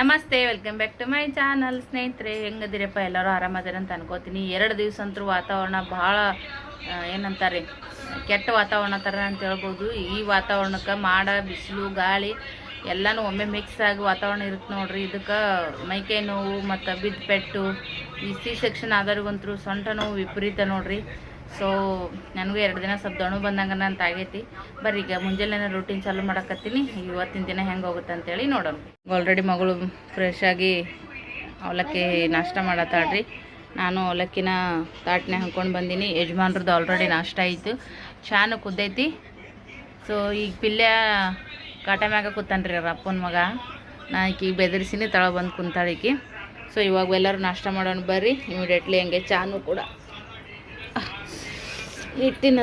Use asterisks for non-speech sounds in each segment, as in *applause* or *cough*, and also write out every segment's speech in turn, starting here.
ನಮಸ್ತೆ welcome back to my channel ಸ್ನೇಹಿತರೆ, ಹೆಂಗದಿರಪ್ಪ? ಎಲ್ಲರೂ ಆರಾಮದಿರ ಅಂತ ಅನ್ಕೋತೀನಿ. ಎರಡು ದಿವಸ ಅಂತೂ ವಾತಾವರಣ ಭಾಳ ಏನಂತಾರೆ, ಕೆಟ್ಟ ವಾತಾವರಣ ಥರ ಅಂತ ಹೇಳ್ಬೋದು. ಈ ವಾತಾವರಣಕ್ಕೆ ಮಾಡ, ಬಿಸಿಲು, ಗಾಳಿ ಎಲ್ಲನೂ ಒಮ್ಮೆ ಮಿಕ್ಸ್ ಆಗಿ ವಾತಾವರಣ ಇರುತ್ತೆ ನೋಡ್ರಿ. ಇದಕ್ಕೆ ಮೈಕೈ ನೋವು ಮತ್ತು ಬಿದ್ದು ಪೆಟ್ಟು, ಈ ಸಿ ಸೆಕ್ಷನ್ ಆದವ್ರಿಗಂತೂ ಸೊಂಟ ನೋವು ವಿಪರೀತ ನೋಡ್ರಿ. ಸೊ ನನಗೂ ಎರಡು ದಿನ ಸ್ವಲ್ಪ ದಣು ಬಂದಂಗನ ಅಂತ ಆಗೈತಿ. ಬರ್ರಿ, ಈಗ ಮುಂಜಾನೆ ರೂಟೀನ್ ಚಾಲೂ ಮಾಡಕತ್ತೀನಿ. ಇವತ್ತಿನ ದಿನ ಹೆಂಗೆ ಹೋಗುತ್ತೆ ಅಂತೇಳಿ ನೋಡೋಣ. ಆಲ್ರೆಡಿ ಮಗಳು ಫ್ರೆಶ್ ಆಗಿ ಅವಲಕ್ಕಿ ನಾಷ್ಟ ಮಾಡತ್ತಾಳ್ರಿ. ನಾನು ಅವಲಕ್ಕಿನ ತಾಟ್ನೆ ಹಾಕ್ಕೊಂಡು ಬಂದೀನಿ. ಯಜಮಾನ್ರದ್ದು ಆಲ್ರೆಡಿ ನಾಷ್ಟ ಆಯಿತು. ಚಾನು ಕುದ್ದೈತಿ. ಸೊ ಈಗ ಪಿಲ್ಯ ಕಾಟ ಮ್ಯಾಗ ಕೂತಾನ್ರಿ ಅವ್ರ ಅಪ್ಪನ ಮಗ. ನಾ ಈಗ ಬೆದರಿಸಿನಿ, ತಳ ಬಂದು ಕುಂತಾಳಿಕಿ ಸೊ ಇವಾಗ ಎಲ್ಲರೂ ನಾಷ್ಟ ಮಾಡೋಣ ಬರ್ರಿ. ಇಮಿಡಿಯೇಟ್ಲಿ ಹಂಗೆ ಚಾನು ಕೂಡ. ಇಟ್ಟಿನ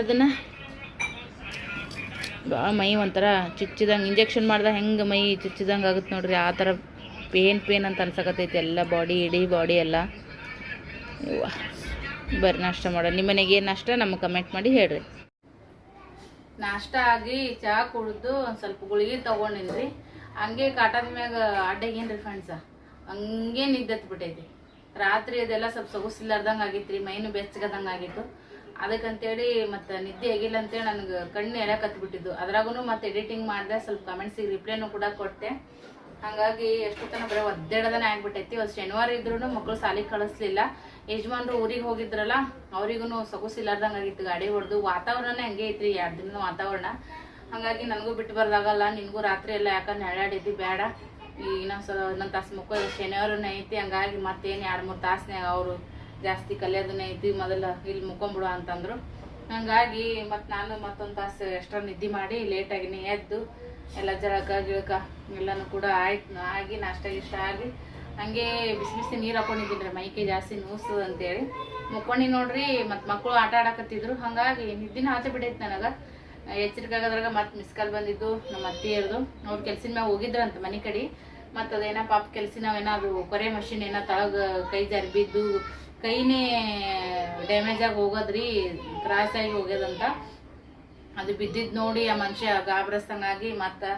ಭಾಳ ಮೈ ಒಂಥರ ಚುಚ್ಚಿದಂಗೆ ಇಂಜೆಕ್ಷನ್ ಮಾಡ್ದಾಗ ಹೆಂಗೆ ಮೈ ಚುಚ್ಚಿದಂಗೆ ಆಗುತ್ತೆ ನೋಡ್ರಿ, ಆ ಥರ ಪೇನ್ ಪೇನ್ ಅಂತ ಅನ್ಸಕತ್ತೈತಿ ಎಲ್ಲ ಬಾಡಿ ಇಡೀ ಬಾಡಿ ಎಲ್ಲ. ಬರ್ರಿ, ನಾಷ್ಟ ಮಾಡೋಣ. ನಿಮ್ಮ ಮನೆಗೆ ಏನು ನಾಷ್ಟ? ನಮಗೆ ಕಮೆಂಟ್ ಮಾಡಿ ಹೇಳ್ರಿ. ನಾಷ್ಟ ಆಗಿ ಚಹಾ ಕುಡಿದು ಒಂದು ಸ್ವಲ್ಪ ಗುಳಿಗೆ ತೊಗೊಂಡಿನ್ರಿ. ಹಂಗೆ ಕಾಟದ ಮ್ಯಾಗ ಅಡ್ಡಗೇನ್ರಿ ಫ್ರೆಂಡ್ಸ ಹಂಗೆ ಹಂಗೇ ಬಿಟ್ಟೈತಿ. ರಾತ್ರಿ ಅದೆಲ್ಲ ಸ್ವಲ್ಪ ಸೊಗಸಿಲ್ಲಾರ್ದಂಗೆ ಆಗಿತ್ತು ರೀ ಮೈನು ಬೆಚ್ಚಗದಂಗೆ ಆಗಿತ್ತು. ಅದಕ್ಕಂತೇಳಿ ಮತ್ತು ನಿದ್ದೆ ಆಗಿಲ್ಲ ಅಂತೇಳಿ ನನಗೆ ಕಣ್ಣು ಎಳಕತ್ಬಿಟ್ಟಿದ್ದು ಅದ್ರಾಗೂ ಮತ್ತೆ ಎಡಿಟಿಂಗ್ ಮಾಡಿದೆ, ಸ್ವಲ್ಪ ಕಮೆಂಟ್ಸಿಗೆ ರಿಪ್ಲೈನು ಕೂಡ ಕೊಟ್ಟೆ. ಹಾಗಾಗಿ ಎಷ್ಟು ತನಕ ಬರೀ ಒದ್ದಾಡದನೆ ಆಗ್ಬಿಟ್ಟೈತಿ. ಇವತ್ತು ಶನಿವಾರ ಇದ್ರೂ ಮಕ್ಕಳು ಸಾಲಿ ಕಳಿಸ್ಲಿಲ್ಲ. ಯಜಮಾನ್ರು ಊರಿಗೆ ಹೋಗಿದ್ರಲ್ಲ ಅವ್ರಿಗೂ ಸೊಗಸಿಲ್ಲಾರ್ದಂಗೆ ಆಗಿತ್ತು. ಗಾಡಿ ಹೊಡೆದು ವಾತಾವರಣನೇ ಹಂಗೆ ಐತ್ರಿ, ಎರಡು ದಿನದ ವಾತಾವರಣ. ಹಾಗಾಗಿ ನನಗೂ ಬಿಟ್ಟು ಬರ್ದಾಗಲ್ಲ, ನಿನಗೂ ರಾತ್ರಿ ಎಲ್ಲ ಯಾಕಂದ್ರೆ ನೆರಳಾಡೈತಿ ಬೇಡ. ಈ ಇನ್ನೊಂದು ಸಲ ಒಂದೊಂದು ತಾಸು ಮುಕ್ಕ ಶನಿವಾರನೇ ಐತಿ, ಹಂಗಾಗಿ ಮತ್ತೇನು ಎರಡು ಮೂರು ತಾಸನ್ಯಾಗ ಅವರು ಜಾಸ್ತಿ ಕಲಿಯೋದನ್ನ ಐತಿ ಮೊದಲ, ಇಲ್ಲಿ ಮುಕ್ಕೊಂಬಿಡು ಅಂತಂದ್ರು. ಹಂಗಾಗಿ ಮತ್ತು ನಾನು ಮತ್ತೊಂದು ತಾಸು ಎಕ್ಸ್ಟ್ರಾ ನಿದ್ದೆ ಮಾಡಿ ಲೇಟಾಗಿನೇ ಎದ್ದು ಎಲ್ಲ ಜಳಕ ಗಿಳಕ ಎಲ್ಲನೂ ಕೂಡ ಆಯ್ತು, ಆಗಿ ನಾಷ್ಟ ಇಷ್ಟ ಆಗಿ ಹಂಗೆ ಬಿಸಿ ಬಿಸಿ ನೀರು ಹಾಕೊಂಡಿದ್ದೀನಿ ಮೈಕೆ ಜಾಸ್ತಿ ನೋಸ್ತದ ಅಂತೇಳಿ. ಮುಕ್ಕೊಂಡಿ ನೋಡ್ರಿ ಮತ್ತು ಮಕ್ಕಳು ಆಟ ಆಡಕತ್ತಿದ್ರು. ಹಾಗಾಗಿ ನಿದ್ದಿನ ಆತ ಬಿಡೈತೆ ನನಗೆ. ಎಚ್ಚರಿಕೆ ಆಗೋದ್ರಾಗ ಮತ್ತೆ ಮಿಸ್ ಕಾಲ್ ಬಂದಿದ್ದು ನಮ್ಮ ಅತ್ತಿಯರ್ದು ಅವ್ರು ಕೆಲ್ಸಿನ ಮ್ಯಾಗ ಹೋಗಿದ್ರಂತ ಮನೆ ಕಡೆ. ಮತ್ತು ಅದೇನೋ ಪಾಪ ಕೆಲ್ಸಿನ ಏನಾದ್ರು ಕೊರೆ ಮಷಿನ್ ಏನೋ ತಳಗ ಕೈ ಜಾರಿ ಬಿದ್ದು ಕೈನೇ ಡ್ಯಾಮೇಜ್ ಆಗಿ ಹೋಗೋದ್ರಿ ಕ್ರಾಸ್ ಆಗಿ ಹೋಗ್ಯದಂತ. ಅದು ಬಿದ್ದಿದ್ದು ನೋಡಿ ಆ ಮನುಷ್ಯ ಗಾಬರಸ್ತಂಗಾಗಿ ಮತ್ತು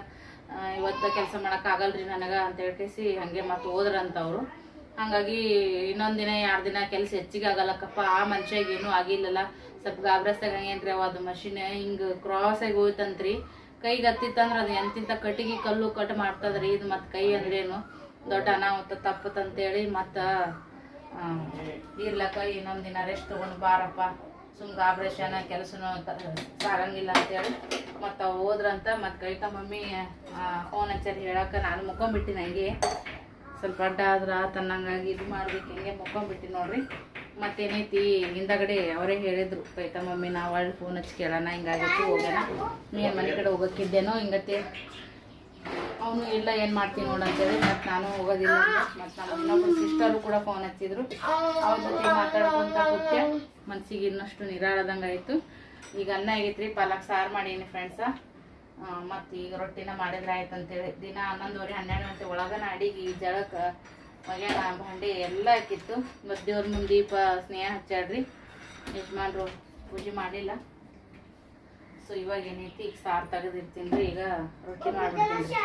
ಇವತ್ತು ಕೆಲಸ ಮಾಡೋಕ್ಕಾಗಲ್ರಿ ನನಗೆ ಅಂತ ಹೇಳ್ಕೇಸಿ ಹಾಗೆ ಮತ್ತೆ ಹೋದ್ರಂತ ಅವರು. ಹಾಗಾಗಿ ಇನ್ನೊಂದು ದಿನ, ಎರಡು ದಿನ ಕೆಲಸ ಹೆಚ್ಚಿಗೆ ಆಗಲ್ಲಕ್ಕಪ್ಪ ಆ ಮನುಷ್ಯಗೆ ಏನೂ ಆಗಿಲ್ಲಲ್ಲ. ಸ್ವಲ್ಪ ಗಾಬರಸ್ತಾಗ ಹಂಗೇನ್ರಿ ಅವ, ಅದು ಮಷಿನ್ ಹಿಂಗೆ ಕ್ರಾಸ್ ಆಗಿ ಹೋಯ್ತಂತ್ರಿ. ಕೈಗೆ ಹತ್ತಿತ್ತಂದ್ರೆ ಅದು ಎಂತಿಂತ ಕಟ್ಟಿಗೆ ಕಲ್ಲು ಕಟ್ ಮಾಡ್ತದ್ರಿ, ಇದು ಮತ್ತು ಕೈ ಅಂದ್ರೇನು ದೊಡ್ಡ ಅನಾಹುತ ತಪ್ಪತ್ತಂತೇಳಿ ಮತ್ತು ಇರ್ಲಕ್ಕ, ಇನ್ನೊಂದು ದಿನ ರೆಸ್ಟ್ ತೊಗೊಂಡು ಬಾರಪ್ಪ. ಸುಮ್ಗೆ ಆಪ್ರೇಷನ್ ಕೆಲಸನೂ ಸಾರಂಗಿಲ್ಲ ಅಂತೇಳಿ. ಮತ್ತು ಹೋದ್ರಂತ ಮತ್ತು ಕೈತ ಮಮ್ಮಿ ಫೋನ್ ಹಚ್ಚಾರಿ ಹೇಳಕ್ಕೆ. ನಾನು ಮುಕ್ಕೊಂಬಿಟ್ಟಿನಿ ಹಂಗೆ. ಸ್ವಲ್ಪ ಅಡ್ಡ ಆದ್ರೆ ತನ್ನಂಗಾಗಿ ಇದು ಮಾಡ್ಬೇಕು ಹಿಂಗೆ ಮುಕ್ಕೊಂಬಿಟ್ಟಿನಿ ನೋಡ್ರಿ. ಮತ್ತೇನೈತಿ, ಹಿಂದಗಡೆ ಅವರೇ ಹೇಳಿದ್ರು. ಕೈತ ಮಮ್ಮಿ, ನಾವು ಫೋನ್ ಹಚ್ಚಿ ಕೇಳೋಣ ಹಿಂಗಾಗೈತಿ ಹೋಗೋಣ ನೀನು ಮನೆ ಕಡೆ ಹೋಗೋಕ್ಕಿದ್ದೇನೋ ಹಿಂಗತ್ತೆ ಅವನು ಇಲ್ಲ ಏನು ಮಾಡ್ತೀನಿ ನೋಡು ಅಂತೇಳಿ ಮತ್ತು ನಾನು ಹೋಗೋದಿಲ್ಲ ಮತ್ತು ನಮ್ಮ ಇನ್ನೊಬ್ಬರು ಸಿಸ್ಟರು ಕೂಡ ಫೋನ್ ಹಚ್ಚಿದ್ರು. ಅವ್ರ ಜೊತೆ ಮಾತಾಡ್ಕೊಂತ ಕೂತೆ ಮನ್ಸಿಗೆ ಇನ್ನಷ್ಟು ನಿರಾಳದಂಗೆ ಆಯಿತು. ಈಗ ಅನ್ನ ಆಗೈತ್ರಿ ಪಾಲಕ್ ಸಾರು ಮಾಡೀನಿ ಫ್ರೆಂಡ್ಸ ಮತ್ತು ಈಗ ರೊಟ್ಟಿನ ಮಾಡಿದ್ರೆ ಆಯ್ತು ಅಂತೇಳಿ ದಿನ ಹನ್ನೊಂದುವರೆ ಹನ್ನೆರಡು ಗಂಟೆ ಒಳಗನ ಅಡಿಗೆ ಜಳಕ್ಕೆ ಮಗ್ಯಾನ ಭಾಂಡೆ ಎಲ್ಲ ಹಾಕಿತ್ತು. ಮತ್ತು ದೇವ್ರ ಮುಂದೆ ದೀಪ ಸ್ನೇಹ ಹಚ್ಚಾಡ್ರಿ ಯಜಮಾನ್ರು ಪೂಜೆ ಮಾಡಿಲ್ಲ ಸೊ ಇವಾಗ ಏನೈತಿ ಈಗ ಸಾರು ತೆಗೆದಿರ್ತೀನಿ ರೀ. ಈಗ ರೊಟ್ಟಿ ಮಾಡ್ಬಿಡ್ತೀನಿ.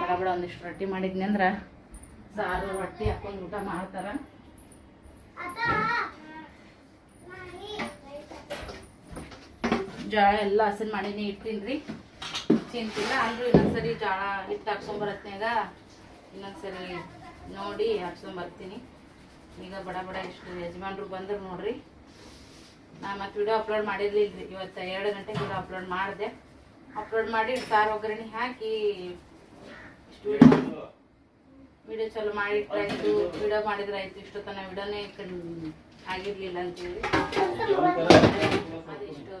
ಬಡ ಬಡ, ಒಂದಿಷ್ಟು ರೊಟ್ಟಿ ಮಾಡಿದ್ನಿ ಅಂದ್ರೆ ಸಾರು, ರೊಟ್ಟಿ ಹಾಕೊಂಡು ಊಟ ಮಾಡ್ತಾರ. ಜೋಳ ಎಲ್ಲ ಹಸನ್ ಮಾಡಿನಿ ಇಡ್ತೀನಿ ರೀ. ಚಿಂತಿಲ್ಲ, ಅಂದ್ರೂ ಇನ್ನೊಂದ್ಸರಿ ಜೋಳ ಹಿಟ್ಟು ಹಾಕ್ಸ್ಕೊಂಬರತ್ನಾಗ ಇನ್ನೊಂದ್ಸರಿ ನೋಡಿ ಹಾಕ್ಸ್ಕೊಂಬರ್ತೀನಿ ಈಗ ಬಡ ಬಡ ಇಷ್ಟು ಯಜಮಾನ್ರು ಬಂದ್ರು ನೋಡ್ರಿ. ನಾ ಮತ್ತೆ ವಿಡಿಯೋ ಅಪ್ಲೋಡ್ ಮಾಡಿರ್ಲಿಲ್ಲ ರೀ ಇವತ್ತು ಎರಡು ಗಂಟೆಗೆ ವಿಡಿಯೋ ಅಪ್ಲೋಡ್ ಮಾಡಿದೆ. ಅಪ್ಲೋಡ್ ಮಾಡಿ ಸಾರು ಒಗ್ಗರಣೆ ಹಾಕಿ ವಿಡಿಯೋ ಚಲೋ ಮಾಡಿಟ್ರಾಯ್ತು. ವಿಡಿಯೋ ಮಾಡಿದ್ರೆ ಆಯ್ತು ಇಷ್ಟು ತನ ವಿಡಿಯೋನೇ ಆಗಿರ್ಲಿಲ್ಲ ಅಂತೇಳಿ. ಅದಿಷ್ಟು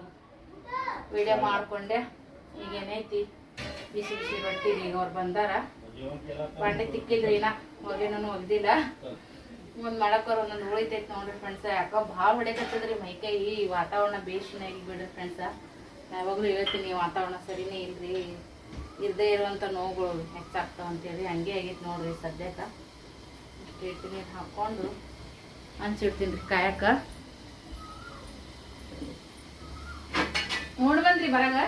ವಿಡಿಯೋ ಮಾಡಿಕೊಂಡೆ. ಈಗೇನೈತಿ ಬಿಸಿ ಬಿಸಿ ರೊಟ್ಟಿ ಈಗ ಅವ್ರು ಬಂದಾರ. ಬಂಡೆ ತಿಕ್ಕಿಲ್ರಿ ನಾ ಹೊಗೆನೂ ಒಗ್ದಿಲ್ಲ. ಒಂದು ಬರೋ ಒಂದೊಂದು ಉಳಿತೈತೆ ನೋಡ್ರಿ ಫ್ರೆಂಡ್ಸ್ ಯಾಕೋ ಭಾಳ ಹೊಡೆಕತ್ತದ್ರಿ ಮೈಕೈ ಈ ವಾತಾವರಣ ಬೇಷನಾಗಿ ಬಿಡ್ರಿ ಫ್ರೆಂಡ್ಸ ಯಾವಾಗಲೂ ಹೇಳ್ತೀನಿ ವಾತಾವರಣ ಸರಿನೇ ಇಲ್ರಿ. ಇರದೇ ಇರುವಂಥ ನೋವುಗಳು ಹೆಚ್ಚಾಗ್ತಾವ ಅಂತೇಳಿ. ಹಂಗೆ ಆಗೈತೆ ನೋಡ್ರಿ ಸದ್ಯಕ್ಕೆ. ಇಷ್ಟು ನೀರು ಹಾಕ್ಕೊಂಡು ಹಂಚಿಡ್ತೀನಿ ರೀ ಕಾಯಕ. ನೋಡಿ ಬಂದ್ರಿ ಬರಾಗ.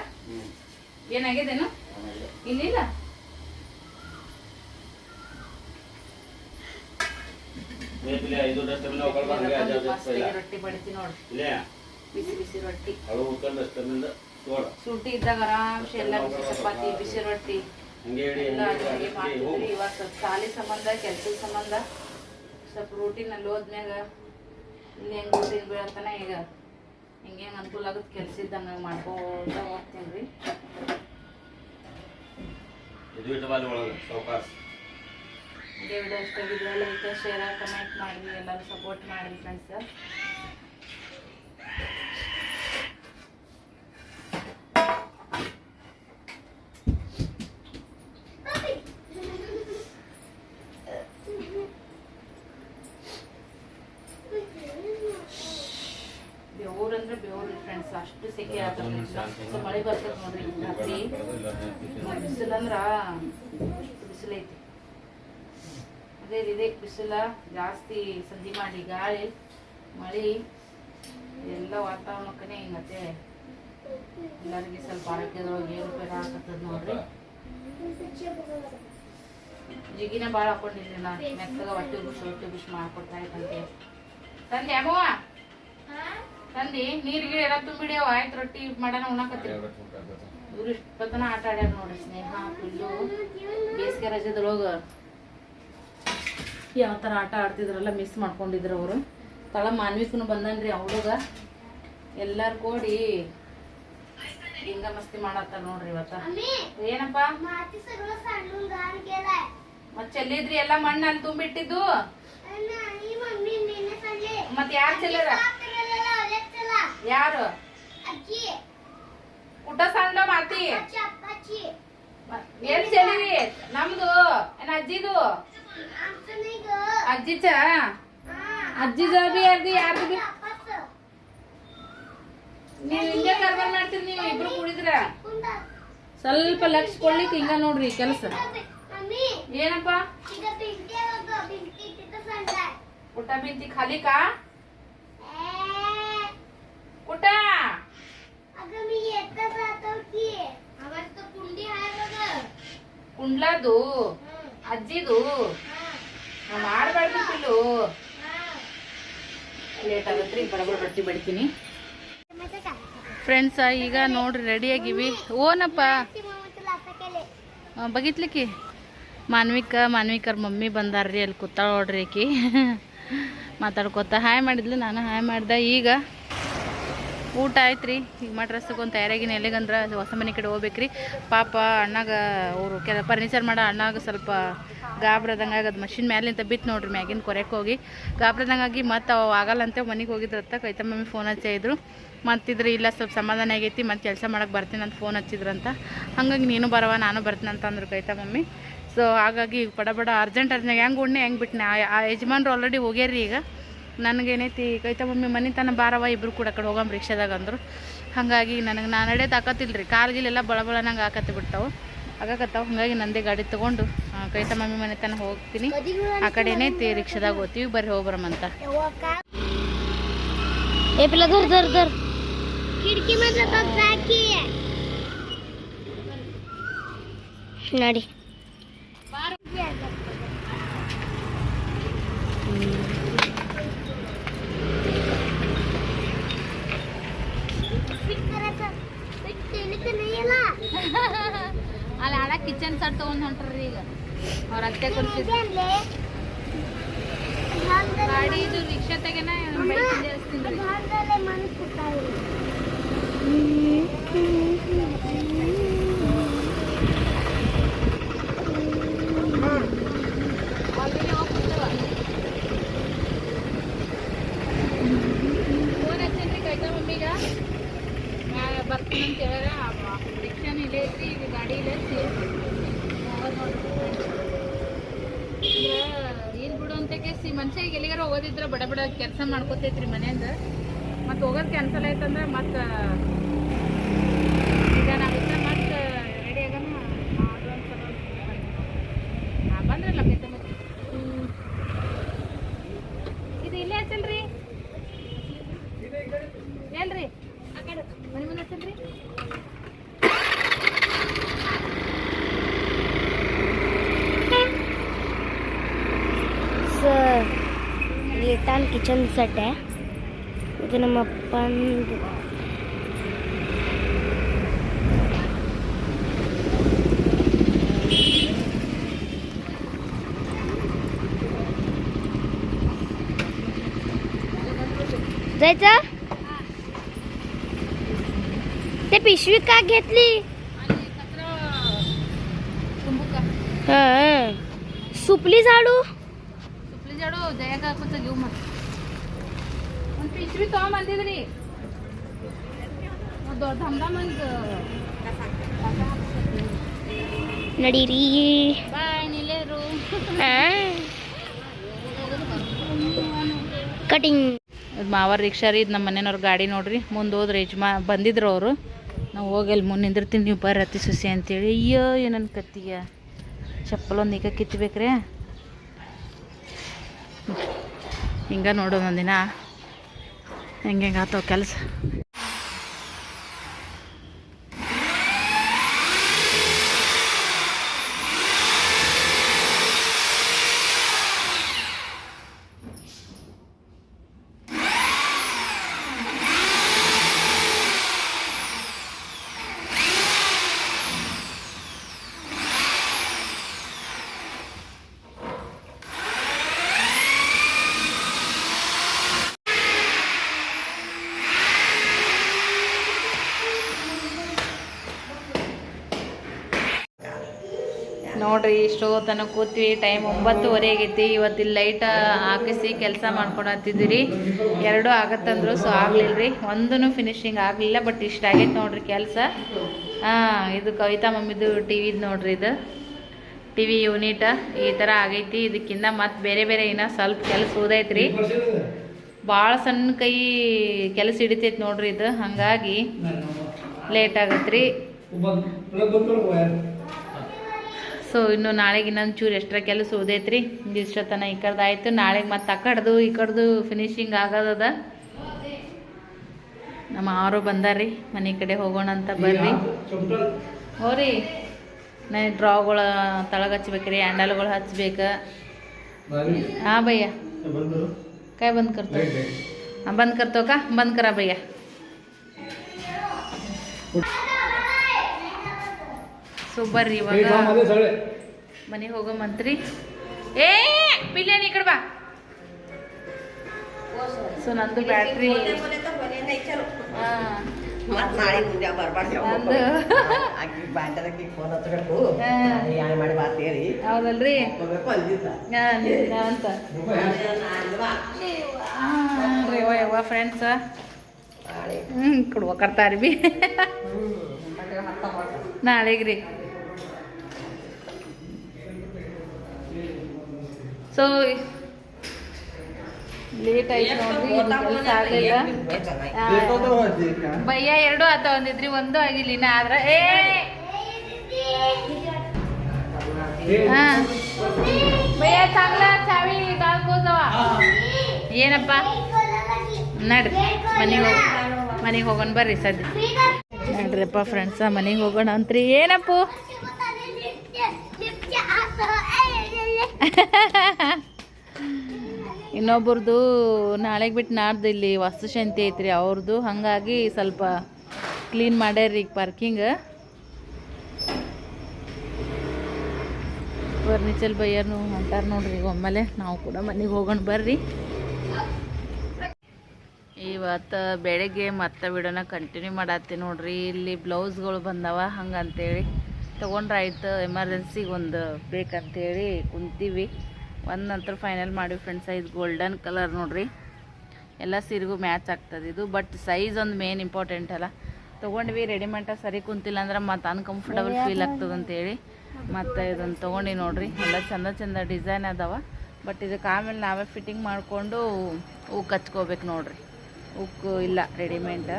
ಏನಾಗ್ಯದೇನು ಇಲ್ಲಿಲ್ಲ? ಐದು ಡಸ್ಟ್ಬಿನ್ ಅಜ್ಜ ಮಸ್ತಾಗಿ ರೊಟ್ಟಿ ಬಡಿತೀನಿ ನೋಡ್ರಿ ಇಲ್ಲೇ? ಬಿಸಿ ಬಿಸಿ ರೊಟ್ಟಿ. ಅಳು ಉತ್ತರ ಡಸ್ಟ್ಬಿನ್ ನೋಡ ಸೂಟಿ ಇದ್ದಾಗ ಆರಾಮ್ಸೆ ಎಲ್ಲ ಬಿಸಿ ಚಪಾತಿ ಬಿಸಿ ರೊಟ್ಟಿ. ಹಂಗೆ ಹೇಳಿ ಅಡುಗೆ ಮಾಡ್ತಿದ್ರಿ ಇವಾಗ ಸ್ವಲ್ಪ ಸಾಲಿ ಸಂಬಂಧ ಕೆಲ್ಸದ ಸಂಬಂಧ. ಸ್ವಲ್ಪ ರೂಟೀನಲ್ಲಿ ಹೋದ್ಮ್ಯಾಗ ಇಲ್ಲಿ ಹೆಂಗೆ ರೂಟಿನ್ ಬೀಳತ್ತಾನ ಈಗ ಹಿಂಗೆ ಹೆಂಗೆ ಅನುಕೂಲ ಆಗುತ್ತೆ ಕೆಲಸ ಇದ್ದಂಗೆ ಮಾಡ್ಕೊಂತ ಹೋಗ್ತೀನಿ ರೀ ಇದು ಒಳಗೆ ಸಾವಕಾಶ ಇದೇ ವಿಡಿಯೋ ಇಷ್ಟ ಆಗಿದ್ರೆ ಲೈಕ್ ಶೇರ್ ಕಮೆಂಟ್ ಮಾಡಿ ಎಲ್ಲರೂ ಸಪೋರ್ಟ್ ಮಾಡಿ ಫ್ರೆಂಡ್ಸ್ ಬೆವ್ರಿ ಫ್ರೆಂಡ್ಸ್ ಅಷ್ಟು ಸೆಕೆ ಆಗ್ತದೆ ಸೊ ಮಳೆ ಬರ್ತದೆ ನೋಡ್ರಿ. ರಾತ್ರಿ ಬಿಸಿಲಂದ್ರ ಅಷ್ಟು ಬಿಸಿಲೈತಿ. ಅದೇ ಇದೆ ಬಿಸಿಲ ಜಾಸ್ತಿ ಸದ್ದಿ ಮಾಡಿ ಗಾಳಿ ಮಳೆ ಎಲ್ಲ ವಾತಾವರಣಕ್ಕೆ ಹಿಂಗತ್ತೆ ಎಲ್ಲರಿಗೆ ಸ್ವಲ್ಪ ಆರೋಗ್ಯದೊಳಗೆ ಏರುಪೇರು ಹಾಕತ್ತದ ನೋಡ್ರಿ. ಜಿಗಿನ ಭಾಳ ಹಾಕೊಂಡಿದ್ರಿ ನಾ ಮೆತ್ತಗ ಹೊಟ್ಟೆ ಬಿಸಿ ಹೊಟ್ಟೆ ಬಿಸಿ ಮಾಡ್ಕೊಡ್ತಾ ಇದ್ದಂತೆ. ತಂದೆ ಅಮ್ಮವ್ವ ತಂದಿ ನೀರಿಗೆ ಎಲ್ಲ ತುಂಬಿಡ್ಯಾವ? ಆಯ್ತು ರೊಟ್ಟಿ ಮಾಡೋಣ ಉಣಕತ್ತಿ ಇವ್ರು ಇಷ್ಟೊತ್ತನ ಆಟ ಆಡ್ಯಾರ ನೋಡ್ರಿ ಸ್ನೇಹ ಫುಲ್ಲು ಬೇಸಿಗೆ ರಜದೊಳಗ. ಯಾವ ಥರ ಆಟ ಆಡ್ತಿದ್ರಲ್ಲ ಮಿಸ್ ಮಾಡ್ಕೊಂಡಿದ್ರು ಅವರು. ತಳ ಮಾನ್ವಿಕನು ಬಂದನ್ರಿ ಅವಳುಗ. ಎಲ್ಲಾರು ಕೂಡಿ ಹಿಂಗ ಮಸ್ತಿ ಮಾಡತ್ತಾರ ನೋಡ್ರಿ ಇವತ್ತ. ಏನಪ್ಪ? ಮತ್ ಚೆಲ್ಲಿದ್ರಿ ಎಲ್ಲ ಮಣ್ಣಲ್ಲಿ ತುಂಬಿಟ್ಟಿದ್ದು? ಮತ್ ಯಾರು ಚೆಲ್ಲರ ಯಾರು? ಊಟ ಸಣ್ಣ ಮಾತಿ? ಎಲ್ಲಿ ಚೆಲ್ಲಿರಿ? ನಮ್ದು ಏನ ಅಜ್ಜಿದು? ಅಜ್ಜಿ ಚಾ ಅಜ್ಜಿ ಜಾಬಿ ಯಾರ್ದು ಯಾರ್ದು ಬಿ ನೀವು ಹಿಂಗೆ ಕರ್ಬಾರ್ ಮಾಡ್ತೀರಿ, ನೀವು ಇಬ್ರು ಕುಡಿದ್ರ. ಸ್ವಲ್ಪ ಲಕ್ಷ ಕೊಡ್ಲಿಕ್ಕೆ ಹಿಂಗ ನೋಡ್ರಿ ಕೆಲಸ. ಏನಪ್ಪ? ಊಟ ಬಿಂತಿ ಖಾಲಿ ಕಾ ಊಟ? ಕುಂಡ್ಲದು? ಅಜ್ಜಿದು. ನಾವ್ ಮಾಡ್ಬಾರ್ದು ಪಿಲ್ಲು. ಲೇಟ್ ಆಗತ್ರಿ, ಬಡಬಡ ಬಡ್ತಿ ಬಡಿತೀನಿ ಫ್ರೆಂಡ್ಸ ಈಗ ನೋಡ್ರಿ ರೆಡಿ ಆಗಿವಿ. ಓನಪ್ಪ. ಬಗಿತ್ಲಿಕ್ಕಿ. ಮಾನ್ವಿಕ, ಮಾನ್ವಿಕರ್ ಮಮ್ಮಿ ಬಂದಾರ್ರಿ, ಅಲ್ಲಿ ಕೂತಾಳ ನೋಡ್ರಿ ಆಕಿ *laughs* ಮಾತಾಡ್ಕೊತ, ಹಾಯ್ ಮಾಡಿದ್ಲು, ನಾನು ಹಾಯ್ ಮಾಡ್ದೆ ಈಗ. ಊಟ ಆಯ್ತು ರೀ ಈಗ ಮಟ್ ರಸಕ್ಕೊಂದು ತಯಾರಾಗಿನ. ಎಲ್ಲಿಗಂದ್ರೆ ಹೊಸ ಮನೆ ಕಡೆ ಹೋಗ್ಬೇಕ್ರಿ. ಪಾಪ ಅಣ್ಣಾಗ ಅವರು ಕೆಲ ಫರ್ನಿಚರ್ ಮಾಡೋ ಅಣ್ಣಾಗ ಸ್ವಲ್ಪ ಗಾಬ್ರದಂಗೆ ಆಗದು. ಮಷಿನ್ ಮ್ಯಾಲಿಂದ ಬಿತ್ತು ನೋಡ್ರಿ ಮ್ಯಾಗಿನ ಕೊರೆಕ್ಕೆ ಹೋಗಿ. ಗಾಬ್ರದಂಗಾಗಿ ಮತ್ತು ಅವು ಆಗಲ್ಲಂತೆ ಮನೆಗೆ ಹೋಗಿದ್ರತ್ತ. ಕೈತ ಮಮ್ಮಿ ಫೋನ್ ಹಚ್ಚಿದ್ರು ಮತ್ತಿದ್ರು ಇಲ್ಲ ಸ್ವಲ್ಪ ಸಮಾಧಾನ ಆಗೈತಿ. ಮತ್ತು ಕೆಲಸ ಮಾಡಕ್ಕೆ ಬರ್ತೀನಿ ಅಂತ ಫೋನ್ ಹಚ್ಚಿದ್ರಂತ. ಹಂಗಾಗಿ ನೀನು ಬರವ, ನಾನು ಬರ್ತೀನಿ ಅಂತ ಅಂದ್ರು ಕೈತ ಮಮ್ಮಿ. ಸೊ ಹಾಗಾಗಿ ಬಡ ಬಡ ಅರ್ಜೆಂಟ್ ಅರ್ಜೆಂಟ್ ಹೆಂಗೆ ಉಣ್ಣೆ, ಹೆಂಗೆ ಬಿಟ್ಟನೆ ಆ ಯಜಮಾನ್ರು ಆಲ್ರೆಡಿ ಹೋಗ್ಯಾರ್ರಿ ಈಗ. ನನಗೇನೈತಿ ಕೈತ ಮಮ್ಮಿ ಮನೆ ತನ ಬಾರವ ಇಬ್ರು ಕೂಡ ಕಡೆ ಹೋಗಮ್ ರಿಕ್ಷಾದಾಗ ಅಂದರು. ಹಾಗಾಗಿ ನನಗೆ ನಾನು ನಡೆಯೋದು ಹಾಕತ್ತಿಲ್ಲ ರೀ ಕಾಲ್ಗಿಲೆಲ್ಲ ಬಳ ಬಳ ನಂಗೆ ಹಾಕತ್ತಿ ಬಿಡ್ತಾವೆ. ಆಗಾಕತ್ತಾವ. ಹಾಗಾಗಿ ನಂದೇ ಗಾಡಿ ತೊಗೊಂಡು ಕೈತ ಮಮ್ಮಿ ಮನೆ ತನ ಹೋಗ್ತೀನಿ. ಆ ಕಡೆ ಏನೈತಿ ರಿಕ್ಷಾದಾಗ ಹೋಗ್ತೀವಿ ಬರ್ರಿ ಹೋಗ್ಬರಮಂತ ए ಅಲ್ಲಿ ಅಡ ಕಿಚನ್ ಸರ್ ತಗೊಂಡ್ ಹೊಂಟ್ರಿ ಈಗ ಅವ್ರ ಅತ್ತೆ ಕೊಡ್ತಿದ್ರು ಗಾಡಿ ಇದು ರಿಕ್ಷಾ ತೆಗೆನ ಜಾಸ್ತಿ ಫೋನ್ ಹಚ್ಚೇನ್ರಿ ಕೈತ ಮಮ್ಮಿಗ ನಾ ಬರ್ತೀನಿ ಅಂತ ಹೇಳ್ಯಾರ ರಿಕ್ಷಾನು ಇಲ್ಲೇ ಐತ್ರಿ ಈಗ ಗಾಡಿ ಇಲ್ಲೇ ಐತಿ ಏನ್ ಬಿಡು ಅಂತ ಕೇಸಿ ಮನುಷ್ಯ ಈಗ ಎಲ್ಲಿಗಾರ ಹೋಗೋದಿದ್ರ ಬಡ ಬಡ ಕೆಲಸ ಮಾಡ್ಕೋತೈತ್ರಿ ಮನೆಯಿಂದ. ಮತ್ತೆ ಹೋಗೋದು ಕ್ಯಾನ್ಸಲ್ ಆಯ್ತಂದ್ರೆ ಮತ್ತೆ ಕಿಚನ್ ಸೆಟ್ ಇದು ನಮ್ಮ ಅಪ್ಪಂದು जायचं ते पिशवी का घेतली हा. सुपली झाडू ಸುಪ್ಲಿ ಜಾಡು ಜಯಕ ಹಾಕೋತ ಗಿವ್ ಮತ್ತೆ ತೊಗೊಂಬಂದಿದ್ರಿ ದೊಡ್ಡ ನಡೀರಿ. ಬಾಯ್ ನಿಲ್ಲೇರು. ಕಟಿಂಗ್. ಮಾವ ಮಾವಾರ ರಿಕ್ಷಾ ರೀ ಇದು ನಮ್ಮ ಮನೆಯವ್ರ ಗಾಡಿ ನೋಡ್ರಿ. ಮುಂದೆ ಹೋದ್ರೆ ಯಜಮಾ ಬಂದಿದ್ರು ಅವರು. ನಾವು ಹೋಗಿ ಅಲ್ಲಿ ಮುಂದೆ ನಿಂದಿರ್ತೀನಿ ನೀವು ಬರ್ರಿ ಅತಿ ಸುಸಿ ಅಂತೇಳಿ. ಅಯ್ಯೋ ಏನನ್ ಕತ್ತಿಗೆ. ಚಪ್ಪಲ್ ಒಂದು ಈಗ ಕಿತ್ತಬೇಕ್ರಿ ಹಿಂಗೆ ನೋಡೋದು ಒಂದಿನ. ಹೆಂಗೆ ಆತವ ಕೆಲಸ? ನೋಡ್ರಿ ಇಷ್ಟೋ ತನಕ ಕೂತ್ವಿ ಟೈಮ್ ಒಂಬತ್ತುವರೆ ಆಗೈತಿ. ಇವತ್ತು ಲೈಟ್ ಹಾಕಿಸಿ ಕೆಲಸ ಮಾಡ್ಕೊಂಡು ಹತ್ತಿದ್ದೀರಿ ಎರಡೂ ಆಗತ್ತಂದ್ರು ಸೊ ಆಗ್ಲಿಲ್ಲ ರೀ ಒಂದೂ ಫಿನಿಶಿಂಗ್ ಆಗಲಿಲ್ಲ ಬಟ್ ಇಷ್ಟ ಆಗೈತೆ ನೋಡ್ರಿ ಕೆಲಸ. ಹಾಂ, ಇದು ಕವಿತಾ ಮಮ್ಮಿದು ಟಿ ವಿದು ನೋಡ್ರಿ ಇದು. ಟಿ ವಿ ಯೂನಿಟ್ ಈ ಥರ ಆಗೈತಿ. ಇದಕ್ಕಿಂತ ಮತ್ತು ಬೇರೆ ಬೇರೆ ಇನ್ನೂ ಸ್ವಲ್ಪ ಕೆಲಸ ಉದೈತ್ರಿ ಭಾಳ ಸಣ್ಣ ಕೈ ಕೆಲಸ ಹಿಡಿತೈತಿ ನೋಡ್ರಿ ಇದು. ಹಾಗಾಗಿ ಲೇಟ್ ಆಗತ್ತೆ ರೀ ಸೊ ಇನ್ನು ನಾಳೆಗೆ ಇನ್ನೊಂದು ಚೂರು ಎಷ್ಟರ ಕೆಲಸ ಓದೈತ್ರಿ ಇಷ್ಟೊತ್ತನ ಈ ಕಡ್ದು ಆಯಿತು. ನಾಳೆಗೆ ಮತ್ತೆ ಆ ಕಡ್ದು ಈ ಕಡ್ದು ಫಿನಿಶಿಂಗ್ ಆಗೋದದ. ನಮ್ಮ ಅವರು ಬಂದಾರ್ರಿ. ಮನೆ ಕಡೆ ಹೋಗೋಣ ಅಂತ ಬರ್ರಿ. ಹೋರಿ. ನಾನು ಡ್ರಾಗಳು ತಳಗ ಹಚ್ಬೇಕ್ರಿ ಹ್ಯಾಂಡಲ್ಗಳು ಹಚ್ಬೇಕು. ಹಾಂ ಭಯ್ಯ. ಕೈ ಬಂದು ಕರ್ತೋ ಹಾಂ, ಬಂದು ಕರ್ತೋಕ ಬಂದು ಕರ ಭಯ್ಯ. ಸೊ ಬರ್ರಿ ಇವಾಗ ಮನೆಗೆ ಹೋಗೋ ಮಂತ್ರಿ. ಏ ಬಿಲ್ಯಾನಿ ಈ ಕಡೆ ಬಾ. ಸೊ ನಂದು ಬ್ಯಾಟ್ರಿ. ಹೌದಲ್ರಿ? ಅಂತ. ಯವ್ವ ಯವ್ವ ಫ್ರೆಂಡ್ಸ್ ನಾಳೆ. ಹ್ಞೂ ಕೊಡುವ ಕರ್ತಾರಿ ಬಿ. ನಾಳೆಗೆ ರೀ. ಸೊ ಲೇಟ್ ಆಯ್ತು ನೋಡ್ರಿ ಭಯ್ಯ ಎರಡು ಆತ ಒಂದಿದ್ರಿ ಒಂದು ಆಗಿಲ್ಲ ಇನ್ನ ಆದ್ರ. ಏ! ಹಾ. ಭಯ್ಯ ಚಾಂಗ್ಲ ಚಾವಿ ಏನಪ್ಪ? ನಡ್ರಿ ಮನೆಗೆ ಹೋಗ ಮನೆಗೆ ಹೋಗೋಣ ಬರ್ರಿ ಸದ್ಯ. ನಡ್ರಿಪ್ಪ ಫ್ರೆಂಡ್ಸ ಮನೆಗೆ ಹೋಗೋಣ ಅಂತ್ರಿ. ಏನಪ್ಪು? ಇನ್ನೊಬ್ರದ್ದು ನಾಳೆಗೆ ಬಿಟ್ಟು ನಾಡ್ದು ಇಲ್ಲಿ ವಾಸ್ತುಶಾಂತಿ ಐತ್ರಿ ಅವ್ರದ್ದು ಹಾಗಾಗಿ ಸ್ವಲ್ಪ ಕ್ಲೀನ್ ಮಾಡ್ಯಾರ್ರಿ ಈಗ ಪಾರ್ಕಿಂಗ್ ಫರ್ನಿಚರ್ ಬೈಯರ್ನು ಹೊಂಟಾರ ನೋಡ್ರಿ ಈಗ ಒಮ್ಮೆಲೆ. ನಾವು ಕೂಡ ಮನೆಗೆ ಹೋಗೋಣ ಬರ್ರಿ. ಇವತ್ತು ಬೆಳಗ್ಗೆ ಮತ್ತೆ ಬಿಡೋಣ ಕಂಟಿನ್ಯೂ ಮಾಡತ್ತಿ ನೋಡ್ರಿ. ಇಲ್ಲಿ ಬ್ಲೌಸ್ಗಳು ಬಂದವ ಹಂಗಂತೇಳಿ. ತೊಗೊಂಡ್ರಾಯ್ತು ಎಮರ್ಜೆನ್ಸಿಗೆ ಒಂದು ಬೇಕಂತೇಳಿ ಕುಂತೀವಿ. ಒಂದು ನಂತರ ಫೈನಲ್ ಮಾಡಿವಿ ಫ್ರೆಂಡ್ಸ್ ಸೈಜ್ ಗೋಲ್ಡನ್ ಕಲರ್ ನೋಡ್ರಿ. ಎಲ್ಲ ಸೀರೆಗೂ ಮ್ಯಾಚ್ ಆಗ್ತದೆ ಇದು ಬಟ್ ಸೈಜ್ ಒಂದು ಮೇನ್ ಇಂಪಾರ್ಟೆಂಟ್ ಅಲ್ಲ. ತೊಗೊಂಡ್ವಿ ರೆಡಿಮೇಡ ಸರಿ ಕುಂತಿಲ್ಲ ಅಂದ್ರೆ ಮತ್ತೆ ಅನ್ಕಂಫರ್ಟಬಲ್ ಫೀಲ್ ಆಗ್ತದೆ ಅಂತೇಳಿ. ಮತ್ತು ಇದನ್ನು ತೊಗೊಂಡು ನೋಡ್ರಿ ಎಲ್ಲ ಚಂದ ಚಂದ ಡಿಸೈನ್ ಅದಾವ. ಬಟ್ ಇದಕ್ಕೆ ಆಮೇಲೆ ನಾವೇ ಫಿಟ್ಟಿಂಗ್ ಮಾಡಿಕೊಂಡು ಉಕ್ ಹಚ್ಕೋಬೇಕು ನೋಡ್ರಿ. ಉಕ್ಕು ಇಲ್ಲ ರೆಡಿಮೇಡ್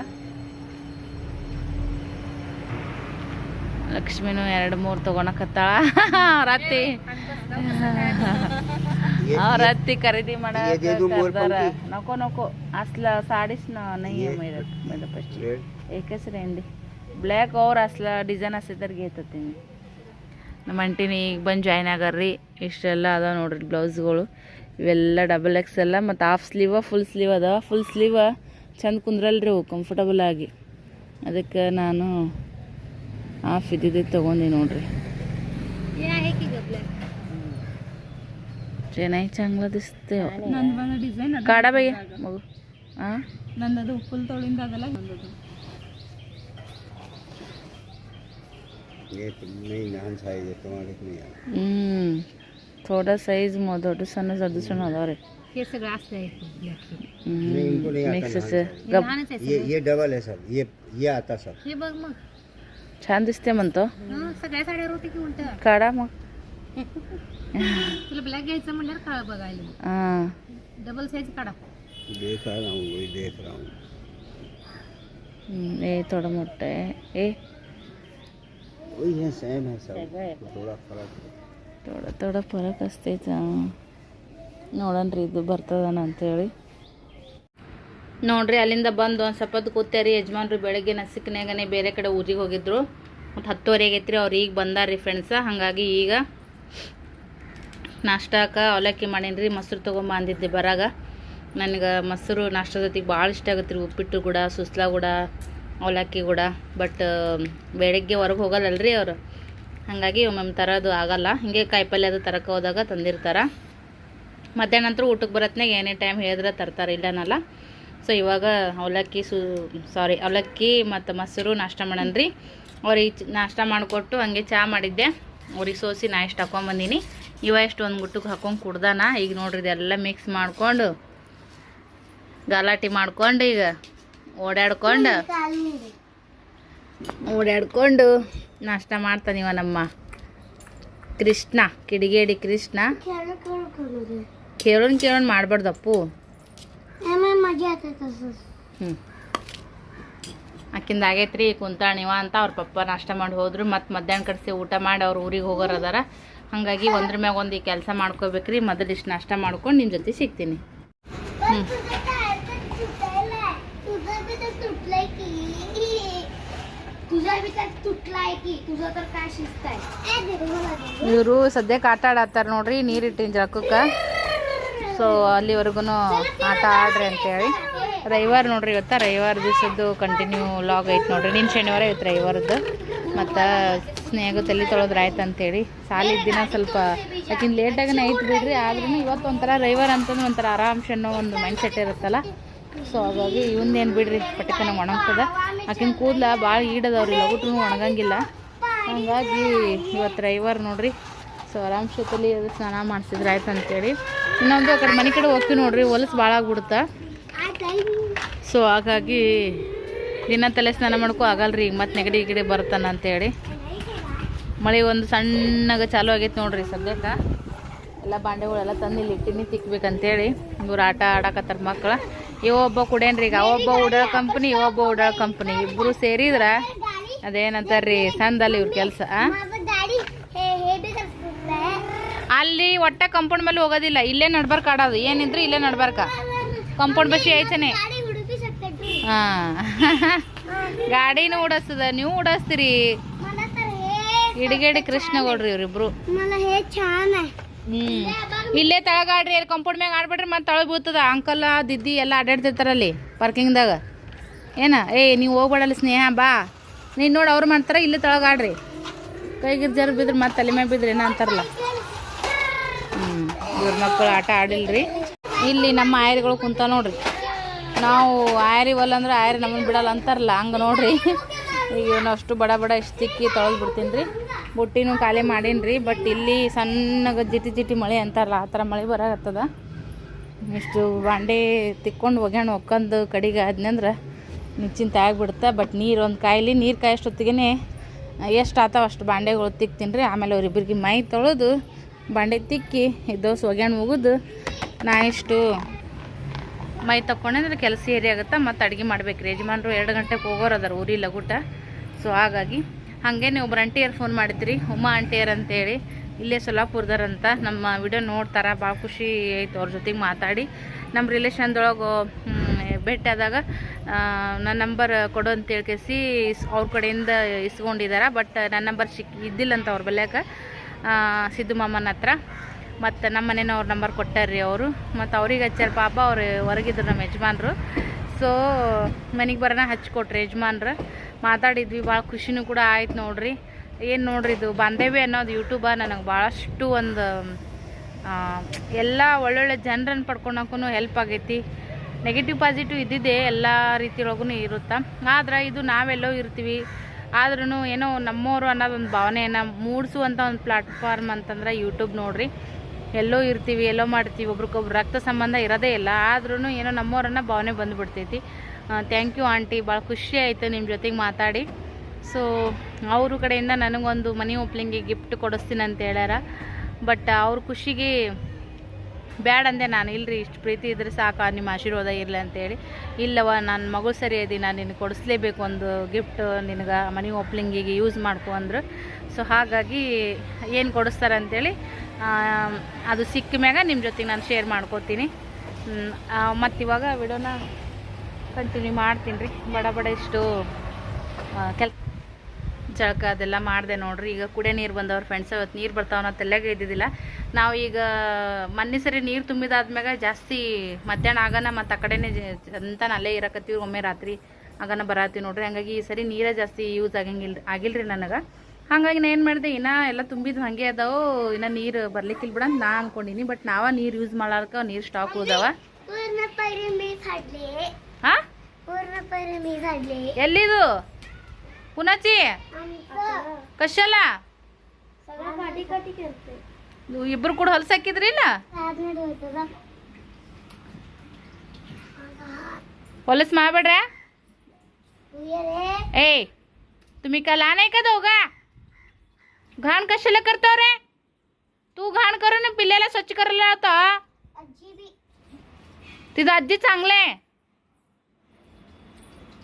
ಲಕ್ಷ್ಮಿನು ಎರಡು ಮೂರು ತೊಗೊಳಕತ್ತಾಳ. ರಾತ್ರಿ ರಾತ್ರಿ ಖರೀದಿ ಮಾಡ್ತಾರ ನಕೋ ನಕೋ ಅಸ್ಲ ಸಾಡಿಸ್ ನೈದ ಫಸ್ಟ್ ಏಕೆಸ್ರೇಂದಿ ಬ್ಲ್ಯಾಕ್ ಓವರ್ ಅಸ್ಲ ಡಿಸೈನ್ ಹಸಿದಾರ ಗೇತತ್ತೀನಿ ನಮ್ಮ ಅಂಟಿನ ಈಗ ಬಂದು ಜಾಯ್ನ್ ಆಗರ್ರಿ. ಇಷ್ಟೆಲ್ಲ ಅದಾವ ನೋಡ್ರಿ ಬ್ಲೌಸ್ಗಳು. ಇವೆಲ್ಲ ಡಬಲ್ ಎಕ್ಸ್ ಎಲ್ಲ ಮತ್ತು ಹಾಫ್ ಸ್ಲೀವ ಫುಲ್ ಸ್ಲೀವ್ ಅದಾವ ಫುಲ್ ಸ್ಲೀವ ಚಂದ ಕುಂದ್ರಲ್ರಿ ಅವು ಕಂಫರ್ಟಬಲ್ ಆಗಿ. ಅದಕ್ಕೆ ನಾನು ಹಾಫ್ ಇದ್ದಿದ್ದು ತೊಗೊಂಡೆ ನೋಡ್ರಿ ये आहे की ग ब्लॅक जे नाही चांगलं दिसते ನಂದು ಡಿಸೈನ್ ಕಾಡ ಬಯ್ಯ ಮಗು ಹಾಂ ನಂದದು ಫುಲ್ ತೊಳಿಂದ ಅದಲ್ಲ ನಂದದು ये नहीं नान साइज है तुम्हारे को नहीं ಹ್ಞೂ ಥೋಡಾ ಸೈಜ್ ಮೊ ದೊಡ್ಡ ಸಣ್ಣ ದೊಡ್ಡ ಸಣ್ಣ ಅದಾವ ರೀ हे सगळं असं आहे black. ಮಿಕ್ಸಸ್ ಗಪ್ लहानच आहे ये ये डबल है सर ये ये आता सर हे बघ मग छान दिसते म्हणतो हं, सगळ्या साड्यावर होते की उलट काढा मग तुला ब्लॅक घ्यायचं म्हणल्यावर काळा बघायला हां डबल साईज काढा देख रहा हूँ वही देख रहा हूँ हम्म, ए थोडं मोठं आहे ए वही है सेम है सब थोड़ा फर्क है ಥೋಡಾ ಥೋಡಾ ಫರಕ್ ಅಸ್ತೈತೆ ನೋಡನ್ರಿ ಇದು ಬರ್ತದನ ಅಂತೇಳಿ ನೋಡ್ರಿ, ಅಲ್ಲಿಂದ ಬಂದು ಒಂದು ಸ್ವಲ್ಪ ಹೊತ್ತು ರೀ, ಯಜಮಾನ್ರು ಬೆಳಗ್ಗೆ ನಸಿಕ್ನಾಗನೆ ಬೇರೆ ಕಡೆ ಊರಿಗೆ ಹೋಗಿದ್ರು. ಮತ್ತು ಹತ್ತುವರೆ ಆಗೈತ್ರಿ, ಅವ್ರು ಈಗ ಬಂದಾರ್ರಿ ಫ್ರೆಂಡ್ಸ ಹಾಗಾಗಿ ಈಗ ನಾಷ್ಟಾಕ ಅವಲಕ್ಕಿ ಮಾಡೀನಿ ರೀ ಮೊಸರು ತೊಗೊಂಬ ಅಂದಿದ್ದೆ ಬರಾಗ. ನನಗೆ ಮೊಸರು ನಾಷ್ಟದ ಜೊತೆಗೆ ಭಾಳ ಇಷ್ಟ ಆಗುತ್ತೆ ರೀ ಉಪ್ಪಿಟ್ಟು ಕೂಡ, ಸುಸ್ಲಾ ಕೂಡ, ಅವಲಕ್ಕಿ ಕೂಡ. ಬಟ್, ಬೆಳಗ್ಗೆ ಹೊರಗೆ ಹೋಗಲ್ಲಲ್ರಿ ಅವರು. ಹಾಗಾಗಿ ಒಮ್ಮೊಮ್ಮೆ ತರೋದು ಆಗಲ್ಲ. ಹಿಂಗೆ ಕಾಯಿಪಲ್ಯ ಅದು ತರಕ್ಕೆ ಹೋದಾಗ ತಂದಿರ್ತಾರೆ. ಮಧ್ಯಾಹ್ನ ನಂತರ ಊಟಕ್ಕೆ ಬರತ್ನಾಗ ಏನೇ ಟೈಮ್ ಹೇಳಿದ್ರೆ ತರ್ತಾರೆ, ಇಲ್ಲನಲ್ಲ. ಸೊ ಇವಾಗ ಅವಲಕ್ಕಿ ಸು ಸಾರಿ ಅವಲಕ್ಕಿ ಮತ್ತು ಮೊಸರು ನಾಷ್ಟ ಮಾಡೋಣ ರೀ ಅವ್ರಿಗೆ ನಾಷ್ಟ ಮಾಡಿಕೊಟ್ಟು ಹಂಗೆ ಚಾ ಮಾಡಿದ್ದೆ. ಅವ್ರಿಗೆ ಸೋಸಿ ನಾ ಎಷ್ಟು ಹಾಕೊಂಬಂದಿನಿ ಇವ ಎಷ್ಟು ಒಂದು ಗುಟ್ಟಕ್ಕೆ ಹಾಕೊಂಡು ಕುಡ್ದಾನ. ಈಗ ನೋಡ್ರಿ ಇದೆಲ್ಲ ಮಿಕ್ಸ್ ಮಾಡಿಕೊಂಡು ಗಲಾಟೆ ಮಾಡ್ಕೊಂಡು ಈಗ ಓಡಾಡ್ಕೊಂಡು ಓಡಾಡ್ಕೊಂಡು ನಾಷ್ಟ ಮಾಡ್ತಾನೆ ಇವ ನಮ್ಮ ಕೃಷ್ಣ ಕಿಡಿಗೇಡಿ ಕೃಷ್ಣ. ಕೇಳೋಣ ಕೇಳೋಣ ಮಾಡಬಾರ್ದಪ್ಪು ಹ್ಞೂ ಆಕಿಂದ ಆಗೈತ್ರಿ ಕುಂತಾಣಿವ ಅಂತ ಅವ್ರ ಪಪ್ಪ ನಾಷ್ಟ ಮಾಡಿ ಹೋದ್ರು. ಮತ್ತು ಮಧ್ಯಾಹ್ನ ಕಡಿಸಿ ಊಟ ಮಾಡಿ ಅವ್ರ ಊರಿಗೆ ಹೋಗೋರದಾರ ಹಾಗಾಗಿ ಒಂದ್ರ ಮ್ಯಾಗ ಒಂದು ಈ ಕೆಲಸ ಮಾಡ್ಕೋಬೇಕ್ರಿ. ಮೊದಲು ಇಷ್ಟು ನಾಷ್ಟ ಮಾಡ್ಕೊಂಡು ನಿಮ್ಮ ಜೊತೆ ಸಿಗ್ತೀನಿ. ಹ್ಞೂ ಇವರು ಸದ್ಯಕ್ಕೆ ಆಟ ಆಡತ್ತಾರ ನೋಡ್ರಿ ನೀರಿಟ್ಟಿನ ಜಳಕಕ್ಕೆ. ಸೊ ಅಲ್ಲಿವರೆಗೂ ಆಟ ಆಡ್ರಿ ಅಂತೇಳಿ. ರವಿವಾರ ನೋಡ್ರಿ ಇವತ್ತು. ರವಿವಾರ ದಿವಸದ್ದು ಕಂಟಿನ್ಯೂ ಲಾಗ್ ಐತೆ ನೋಡ್ರಿ. ನಿನ್ನ ಶನಿವಾರ ಇವತ್ತು ರವಿವಾರದ್ದು. ಮತ್ತು ಸ್ನೇಹ ತಲೆ ತೊಳೆದ್ರೆ ಆಯ್ತು ಅಂತೇಳಿ. ಸಾಲಿದ ದಿನ ಸ್ವಲ್ಪ ಯಾಕಿನ್ ಲೇಟಾಗನೇ ಐತೆ ಬಿಡ್ರಿ. ಆದ್ರೂ ಇವತ್ತು ಒಂಥರ ರವಿವಾರ ಅಂತಂದ್ರೆ ಒಂಥರ ಆರಾಮ್ಶ ಅನ್ನೋ ಒಂದು ಮೈಂಡ್ ಸೆಟ್ ಇರುತ್ತಲ್ಲ. ಸೊ ಹಾಗಾಗಿ ಇವಂದೇನು ಬಿಡ್ರಿ? ಪಟಕನ ಒಣಗ್ತದೆ. ಆಕಿನ ಕೂದಲ ಭಾಳ ಈಡದವ್ರಿ. ಲಗುಟ್ರು ಒಣಗಂಗಿಲ್ಲ. ಹಂಗಾಗಿ ಇವತ್ತು ರವಿವಾರ ನೋಡ್ರಿ. ಸೊ ಆರಾಮ್ಶ ತಲೆ ಸ್ನಾನ ಮಾಡಿಸಿದ್ರೆ ಆಯ್ತು ಅಂತೇಳಿ. ಇನ್ನೊಂದು ಆ ಕಡೆ ಮನೆ ಕಡೆ ಹೋಗ್ತೀವಿ ನೋಡ್ರಿ, ಹೊಲಸು ಭಾಳ ಆಗ್ಬಿಡುತ್ತ. ಸೊ ಹಾಗಾಗಿ ದಿನ ತಲೆ ಸ್ನಾನ ಮಾಡ್ಕೊ ಆಗಲ್ರಿ, ಈಗ ಮತ್ತೆ ನೆಗಡಿ ಗಿಡಿ ಬರ್ತಾನ ಅಂತೇಳಿ. ಮಳೆ ಒಂದು ಸಣ್ಣಗೆ ಚಾಲು ಆಗೈತೆ ನೋಡ್ರಿ ಸದ್ಯಕ್ಕೆ. ಎಲ್ಲ ಬಾಂಡೆಗಳೆಲ್ಲ ತಂದು ಇಲ್ಲಿ ಇಟ್ಟಿನಿ, ತಿಕ್ಬೇಕಂತೇಳಿ. ಇವ್ರು ಆಟ ಆಡಕತ್ತಾರ ಒಬ್ಬ ಇವೊಬ್ಬ ಕುಡೇನ್ರಿ ಈಗ ಅವೊಬ್ಬ ಉಡಾಳ ಕಂಪ್ನಿ ಇವೊಬ್ಬ ಉಡಾಳ ಕಂಪ್ನಿ ಇಬ್ಬರು ಸೇರಿದ್ರ ಅದೇನಂತಾರ್ರಿ ಸಂದಲ್ಲಿ ಇವ್ರ ಕೆಲಸ ಅಲ್ಲಿ ಒಟ್ಟ ಕಂಪೌಂಡ್ ಮೇಲೆ ಹೋಗೋದಿಲ್ಲ. ಇಲ್ಲೇ ನಡ್ಬಾರ್ಕ ಆಡೋದು. ಏನಿದ್ರು ಇಲ್ಲೇ ನಡ್ಬಾರ್ಕ. ಕಂಪೌಂಡ್ ಬಸ್ಸಿ ಐತನೆ ಹಾಂ. ಗಾಡಿನೂ ಓಡಿಸ್ತದ. ನೀವು ಓಡಿಸ್ತೀರಿ. ಇಡಿಗೇಡಿ ಕೃಷ್ಣಗೌಡ್ರಿ ಇವ್ರಿಬ್ರು. ಹ್ಮ್. ಇಲ್ಲೇ ತಳಗಾಡ್ರಿ. ಅಲ್ಲಿ ಕಂಪೌಂಡ್ ಮ್ಯಾಗ ಆಡ್ಬಿಡ್ರಿ ಮತ್ತೆ ತಳ ಬೀಳ್ತದ. ಅಂಕಲ್, ದಿದ್ದಿ ಎಲ್ಲ ಆಡಾಡ್ತಿರ್ತಾರಲ್ಲಿ ಪಾರ್ಕಿಂಗ್ದಾಗ ಏನ? ಏಯ್ ನೀವು ಹೋಗ್ಬೇಡಲ್ಲ ಸ್ನೇಹ, ಬಾ. ನೀನು ನೋಡಿ ಅವ್ರು ಮಾಡ್ತಾರ, ಇಲ್ಲೇ ತಳಗಾಡ್ರಿ. ಕೈಗಿರ್ಜಾರು ಬಿದ್ರೆ ಮತ್ತೆ ತಲೆ ಮ್ಯಾಗ ಬಿದ್ರಿ ಏನೋ ಅಂತಾರಲ್ಲ. ಇವ್ರ ಮಕ್ಕಳು ಆಟ ಆಡಿಲ್ರಿ. ಇಲ್ಲಿ ನಮ್ಮ ಆಯರಿಗಳು ಕುಂತ ನೋಡ್ರಿ. ನಾವು ಆಯರಿ ಒಲ್ಲ ಅಂದ್ರೆ ಆಯರಿ ನಮ್ಮನ್ನು ಬಿಡಲ್ಲ ಅಂತಾರಲ್ಲ, ಹಂಗೆ ನೋಡ್ರಿ. ಈಗ ಅಷ್ಟು ಬಡ ಬಡ ಇಷ್ಟು ತಿಕ್ಕಿ ತೊಳೆದು ಬಿಡ್ತೀನಿ ರೀ ಬುಟ್ಟಿನೂ ಖಾಲಿ ಮಾಡೀನಿ ಬಟ್ ಇಲ್ಲಿ ಸಣ್ಣಗೆ ಜಿಟಿ ಜಿಟಿ ಮಳೆ ಅಂತಾರಲ್ಲ, ಆ ಥರ ಮಳೆ ಬರಾಕತ್ತದ. ಇಷ್ಟು ಬಾಂಡೆ ತಿಕ್ಕೊಂಡು ಒಗ್ಯಾಣ ಒಕ್ಕಂದು ಕಡಿಗೆ ಆದ್ನಂದ್ರೆ ನಿಶ್ಚಿಂತ ಆಗಿಬಿಡುತ್ತೆ ಬಟ್ ನೀರು ಒಂದು ಕಾಯಿಲಿ, ನೀರು ಕಾಯಷ್ಟೊತ್ತಿಗೆ ಎಷ್ಟು ಆತಾವ ಅಷ್ಟು ಬಾಂಡೆಗಳು ತಿಕ್ತೀನಿ ರೀ ಆಮೇಲೆ ಅವ್ರಿಬ್ಬರಿಗೆ ಮೈ ತೊಳೆದು ಬಾಂಡೆ ತಿಕ್ಕಿ ದೋಸೆ ಒಗ್ಯಾಣ ಮುಗಿದು. ನಾ ಇಷ್ಟು ಮೈ ತಕ್ಕೊಂಡ್ರೆ ಕೆಲಸ ಏರಿ ಆಗುತ್ತೆ, ಮತ್ತು ಅಡುಗೆ ಮಾಡ್ಬೇಕು ರೀ ಯಜಮಾನ್ರು ಎರಡು ಗಂಟೆಗೆ ಹೋಗೋರು ಅದಾರ ಊರಿ ಲಗುಟ ಸೊ ಹಾಗಾಗಿ ಹಾಗೆ ನೀವು ಒಬ್ರು ಆಂಟಿಯರ್ ಫೋನ್ ಮಾಡಿದ್ರಿ. ಉಮಾ ಆಂಟಿಯರ್ ಅಂತೇಳಿ. ಇಲ್ಲೇ ಸೊಲ್ಲಾಪುರದಾರಂತ ನಮ್ಮ ವಿಡಿಯೋ ನೋಡ್ತಾರ ಭಾಳ ಖುಷಿ ಆಯ್ತು ಅವ್ರ ಜೊತೆಗೆ ಮಾತಾಡಿ. ನಮ್ಮ ರಿಲೇಷನ್ದೊಳಗೆ ಭೇಟಿ ಆದಾಗ ನನ್ನ ನಂಬರ್ ಕೊಡು ಅಂತ ಕೇಸಿ ಅವ್ರ ಕಡೆಯಿಂದ ಇಸ್ಕೊಂಡಿದ್ದಾರೆ ಬಟ್ ನನ್ನ ನಂಬರ್ ಸಿಕ್ಕಿ ಇದ್ದಿಲ್ಲ ಅಂತ ಅವ್ರ ಬಲ್ಯಾಕ. ಸಿದ್ದು ಮಾಮನ ಹತ್ರ. ಮತ್ತು ನಮ್ಮ ಮನೆಯವ್ರ ನಂಬರ್ ಕೊಟ್ಟಾರ್ರಿ ಅವರು. ಮತ್ತು ಅವ್ರಿಗೆ ಹಚ್ಚಾರ ಪಾಪ ಅವ್ರು ಹೊರಗಿದ್ರು ನಮ್ಮ ಯಜಮಾನ್ರು. ಸೊ ಮನೆಗೆ ಬರೋಣ ಹಚ್ಕೊಟ್ರಿ ಯಜಮಾನ್ರು. ಮಾತಾಡಿದ್ವಿ, ಭಾಳ ಖುಷಿನೂ ಕೂಡ ಆಯ್ತು ನೋಡ್ರಿ. ಏನು ನೋಡ್ರಿ ಇದು ಬಾಂಧವ್ಯ ಅನ್ನೋದು ಯೂಟ್ಯೂಬ ನನಗೆ ಭಾಳಷ್ಟು ಒಂದು ಎಲ್ಲ ಒಳ್ಳೊಳ್ಳೆ ಜನರನ್ನು ಪಡ್ಕೊಳಕ್ಕೂ ಹೆಲ್ಪ್ ಆಗೈತಿ. ನೆಗೆಟಿವ್ ಪಾಸಿಟಿವ್ ಇದ್ದಿದ್ದೆ ಎಲ್ಲ ರೀತಿಯೊಳಗೂ ಇರುತ್ತೆ. ಆದ್ರೆ ಇದು ನಾವೆಲ್ಲೋ ಇರ್ತೀವಿ. ಆದ್ರೂ ಏನೋ ನಮ್ಮವರು ಅನ್ನೋದೊಂದು ಭಾವನೆಯನ್ನು ಮೂಡಿಸುವಂಥ ಒಂದು ಪ್ಲಾಟ್ಫಾರ್ಮ್ ಅಂತಂದ್ರೆ ಯೂಟ್ಯೂಬ್ ನೋಡ್ರಿ. ಎಲ್ಲೋ ಇರ್ತೀವಿ, ಎಲ್ಲೋ ಮಾಡ್ತೀವಿ, ಒಬ್ರಿಗೊಬ್ರು ರಕ್ತ ಸಂಬಂಧ ಇರೋದೇ ಇಲ್ಲ. ಆದ್ರೂ ಏನೋ ನಮ್ಮೋರನ್ನ ಭಾವನೆ ಬಂದುಬಿಡ್ತೈತಿ. ಥ್ಯಾಂಕ್ ಯು ಆಂಟಿ ಭಾಳ ಖುಷಿ ಆಯಿತು ನಿಮ್ಮ ಜೊತೆಗೆ ಮಾತಾಡಿ. ಸೊ ಅವ್ರ ಕಡೆಯಿಂದ ನನಗೊಂದು ಮನಿ ಓಪ್ಲಿಂಗಿಗೆ ಗಿಫ್ಟ್ ಕೊಡಿಸ್ತೀನಿ ಅಂತ ಹೇಳ್ಯಾರ. ಬಟ್ ಅವ್ರ ಖುಷಿಗೆ ಬ್ಯಾಡ ಅಂದೆ ನಾನು ಇಲ್ಲರಿ ಇಷ್ಟು ಪ್ರೀತಿ ಇದ್ರೆ ಸಾಕು, ನಿಮ್ಮ ಆಶೀರ್ವಾದ ಇರಲಿ ಅಂತೇಳಿ. ಇಲ್ಲವ ನನ್ನ ಮಗು ಸರಿ ಅದಿ, ನಾನು ನಿನಗೆ ಕೊಡಿಸ್ಲೇಬೇಕು ಒಂದು ಗಿಫ್ಟ್ ನಿನಗೆ ಮನಿ ಓಪ್ಲಿಂಗಿಗೆ ಯೂಸ್ ಮಾಡ್ಕೊ ಅಂದ್ರು. ಸೊ ಹಾಗಾಗಿ ಏನು ಕೊಡಿಸ್ತಾರೆ ಅಂತೇಳಿ ಅದು ಸಿಕ್ಕ ಮ್ಯಾಗ ನಿಮ್ಮ ಜೊತೆಗೆ ನಾನು ಶೇರ್ ಮಾಡ್ಕೋತೀನಿ. ಮತ್ತು ಇವಾಗ ವಿಡಿಯೋನ ಕಂಟಿನ್ಯೂ ಮಾಡ್ತೀನಿ ರೀ. ಬಡ ಬಡ ಇಷ್ಟು ಕೆಲ್ ಚಳಕ ಅದೆಲ್ಲ ಮಾಡಿದೆ ನೋಡ್ರಿ. ಈಗ ಕುಡಿಯೋ ನೀರು ಬಂದವ್ರು ಫ್ರೆಂಡ್ಸ್ ಅವತ್ತು ನೀರು ಬರ್ತಾವ ನಾವು ತಲೆಗೆ ಇದ್ದಿದ್ದಿಲ್ಲ. ನಾವು ಈಗ ಮೊನ್ನೆ ಸರಿ ನೀರು ತುಂಬಿದಾದ್ಮ್ಯಾಗ ಜಾಸ್ತಿ ಮಧ್ಯಾಹ್ನ ಆಗನ ಮತ್ತು ಆ ಕಡೆನೇ ಅಂತ ಅಲ್ಲೇ ಇರಕತ್ತೀವಿ ಒಮ್ಮೆ ರಾತ್ರಿ ಆಗನ ಬರತ್ತೀವಿ ನೋಡ್ರಿ. ಹಂಗಾಗಿ ಈ ಸರಿ ನೀರೇ ಜಾಸ್ತಿ ಯೂಸ್ ಆಗಂಗಿಲ್ಲ ಆಗಿಲ್ರಿ ನನಗೆ. ಹಾಗಾಗಿ ನಾನು ಏನು ಮಾಡಿದೆ ಇನ್ನೂ ಎಲ್ಲ ತುಂಬಿದ್ದು ಹಾಗೆ ಅದಾವು ಇನ್ನು ನೀರು ಬರ್ಲಿಕ್ಕಿಲ್ಲ ಬಿಡ ನಾ ಅನ್ಕೊಂಡಿನಿ. ಬಟ್ ನಾವ ನೀರು ಯೂಸ್ ಮಾಡ್ಲಾರ್ಕ ನೀರು ಸ್ಟಾಕ್ ಹೋದವ ಎಲ್ಲಿದು? ಪುನಾಚಿ आमचं ಕಶಲ್ಲ सगळं काठी काठी करते ನೀವು ಇಬ್ರು ಕೂಡ ಹೊಲಸ ಹಾಕಿದ್ರಿಲ್ಲ राजनडी होतं बघ ಹೊಲಸ್ ಮಾಡ್ಬೇಡ್ರ तू ये रे ए तुम्ही का लहान आहे का दोघा घाण कशाला करतो रे तू घाण करून पिल्ल्याला स्वच्छ करायला लावतो आजी बी ತಿದು ಅಜ್ಜಿ ಚಾಂಗ್ಲೆ